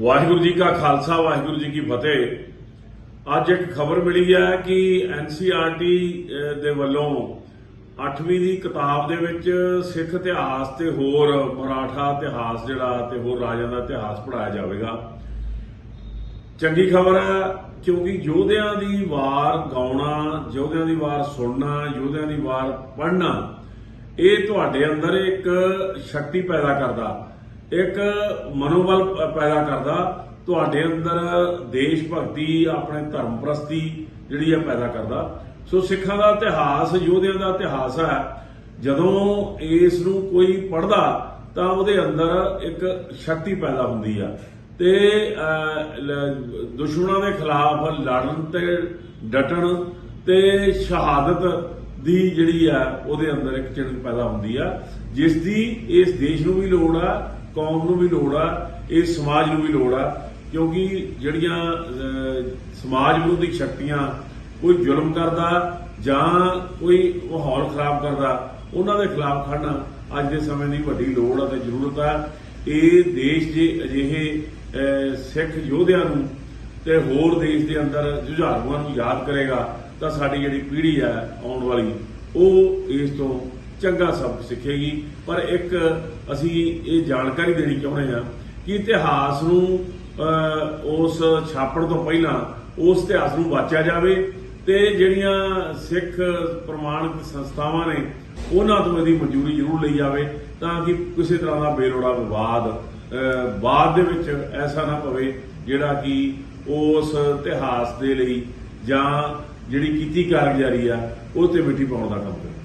ਵਾਹਿਗੁਰੂ ਜੀ ਕਾ ਖਾਲਸਾ, ਵਾਹਿਗੁਰੂ ਜੀ ਕੀ ਫਤਿਹ। ਅੱਜ ਇੱਕ ਖਬਰ ਮਿਲੀ ਹੈ ਕਿ ਐਨਸੀਆਰਟੀ ਦੇ ਵੱਲੋਂ 8ਵੀਂ ਦੀ ਕਿਤਾਬ ਦੇ ਵਿੱਚ ਸਿੱਖ ਇਤਿਹਾਸ ਤੇ ਹੋਰ ਮਰਾਠਾ ਇਤਿਹਾਸ ਜਿਹੜਾ ਤੇ ਹੋਰ ਰਾਜਾਂ ਦਾ ਇਤਿਹਾਸ ਪੜਾਇਆ ਜਾਵੇਗਾ। ਚੰਗੀ ਖਬਰ ਹੈ, ਕਿਉਂਕਿ ਯੋਧਿਆਂ ਦੀ ਵਾਰ ਗਾਉਣਾ, ਯੋਧਿਆਂ ਦੀ ਵਾਰ ਸੁਣਨਾ, ਯੋਧਿਆਂ ਦੀ ਵਾਰ ਪੜ੍ਹਨਾ, ਇਹ ਤੁਹਾਡੇ ਅੰਦਰ ਇੱਕ ਸ਼ਕਤੀ ਪੈਦਾ ਕਰਦਾ। ਇੱਕ ਮਨੋਬਲ ਪੈਦਾ ਕਰਦਾ, ਤੁਹਾਡੇ ਅੰਦਰ ਦੇਸ਼ ਭਗਤੀ, ਆਪਣੇ ਧਰਮ ਪ੍ਰਸਤੀ ਜਿਹੜੀ ਹੈ ਪੈਦਾ ਕਰਦਾ। ਸੋ ਸਿੱਖਾਂ ਦਾ ਇਤਿਹਾਸ, ਯੋਧਿਆਂ ਦਾ ਇਤਿਹਾਸ ਹੈ, ਜਦੋਂ ਇਸ ਨੂੰ ਕੋਈ ਪੜ੍ਹਦਾ, ਤਾਂ ਉਹਦੇ ਅੰਦਰ ਇੱਕ ਸ਼ਕਤੀ ਪੈਦਾ ਹੁੰਦੀ ਆ। ਤੇ ਦੁਸ਼ਮਣਾਂ ਦੇ ਖਿਲਾਫ ਲੜਨ ਤੇ ਡਟਣ ਤੇ ਸ਼ਹਾਦਤ ਦੀ ਜਿਹੜੀ ਆ, ਉਹਦੇ ਅੰਦਰ ਇੱਕ ਚਿੰਤ ਪੈਦਾ ਹੁੰਦੀ ਆ, ਜਿਸ ਦੀ ਇਸ ਦੇਸ਼ ਨੂੰ ਵੀ ਲੋੜ ਆ ਕੌਮ ਨੂੰ ਵੀ ਲੋੜ ਆ, ਇਹ ਸਮਾਜ ਨੂੰ ਵੀ ਲੋੜ ਆ, ਕਿਉਂਕਿ ਜਿਹੜੀਆਂ ਸਮਾਜ ਵਿਰੋਧੀ ਸ਼ਕਤੀਆਂ ਕੋਈ ਜ਼ੁਲਮ ਕਰਦਾ ਜਾਂ ਕੋਈ ਮਾਹੌਲ ਖਰਾਬ ਕਰਦਾ, ਉਹਨਾਂ ਦੇ ਖਿਲਾਫ ਖੜਨਾ ਅੱਜ ਦੇ ਸਮੇਂ ਦੀ ਵੱਡੀ ਲੋੜ ਆ ਅਤੇ ਜ਼ਰੂਰਤ ਆ। ਇਹ ਦੇਸ਼ ਜੇ ਅਜਿਹੇ ਸਿੱਖ ਯੋਧਿਆਂ ਨੂੰ ਤੇ ਹੋਰ ਦੇਸ਼ ਦੇ ਅੰਦਰ ਜੁਝਾਰੂਆਂ ਨੂੰ ਯਾਦ ਕਰੇਗਾ ਤਾਂ ਸਾਡੀ ਜਿਹੜੀ ਪੀੜ੍ਹੀ ਹੈ ਆਉਣ ਵਾਲੀ, ਉਹ ਇਸ ਤੋਂ ਚੰਗਾ ਸਬਕ ਸਿੱਖੇਗੀ। ਪਰ ਇੱਕ ਅਸੀਂ ਇਹ ਜਾਣਕਾਰੀ ਦੇਣੀ ਚਾਹੁੰਦੇ ਹਾਂ ਕਿ ਇਤਿਹਾਸ ਨੂੰ ਉਸ ਛਾਪਣ ਤੋਂ ਪਹਿਲਾਂ ਉਸ ਇਤਿਹਾਸ ਨੂੰ ਵਾਚਿਆ ਜਾਵੇ ਤੇ ਜਿਹੜੀਆਂ ਸਿੱਖ ਪ੍ਰਮਾਣਿਤ ਸੰਸਥਾਵਾਂ ਨੇ, ਉਹਨਾਂ ਤੋਂ ਇਹਦੀ ਮਨਜ਼ੂਰੀ ਜ਼ਰੂਰ ਲਈ ਜਾਵੇ ਤਾਂ ਕਿ ਕਿਸੇ ਤਰ੍ਹਾਂ ਦਾ ਬੇਲੋੜਾ ਵਿਵਾਦ ਬਾਅਦ ਦੇ ਵਿੱਚ ਐਸਾ ਨਾ ਪਵੇ ਜਿਹੜਾ ਕਿ ਉਸ ਇਤਿਹਾਸ ਦੇ ਲਈ ਜਾਂ ਜਿਹੜੀ ਕੀਤੀ ਕਾਰਗੁਜ਼ਾਰੀ ਆ, ਉਹ ਤੇ ਮਿੱਟੀ ਪਾਉਣ ਦਾ ਕੰਮ ਕਰੇ।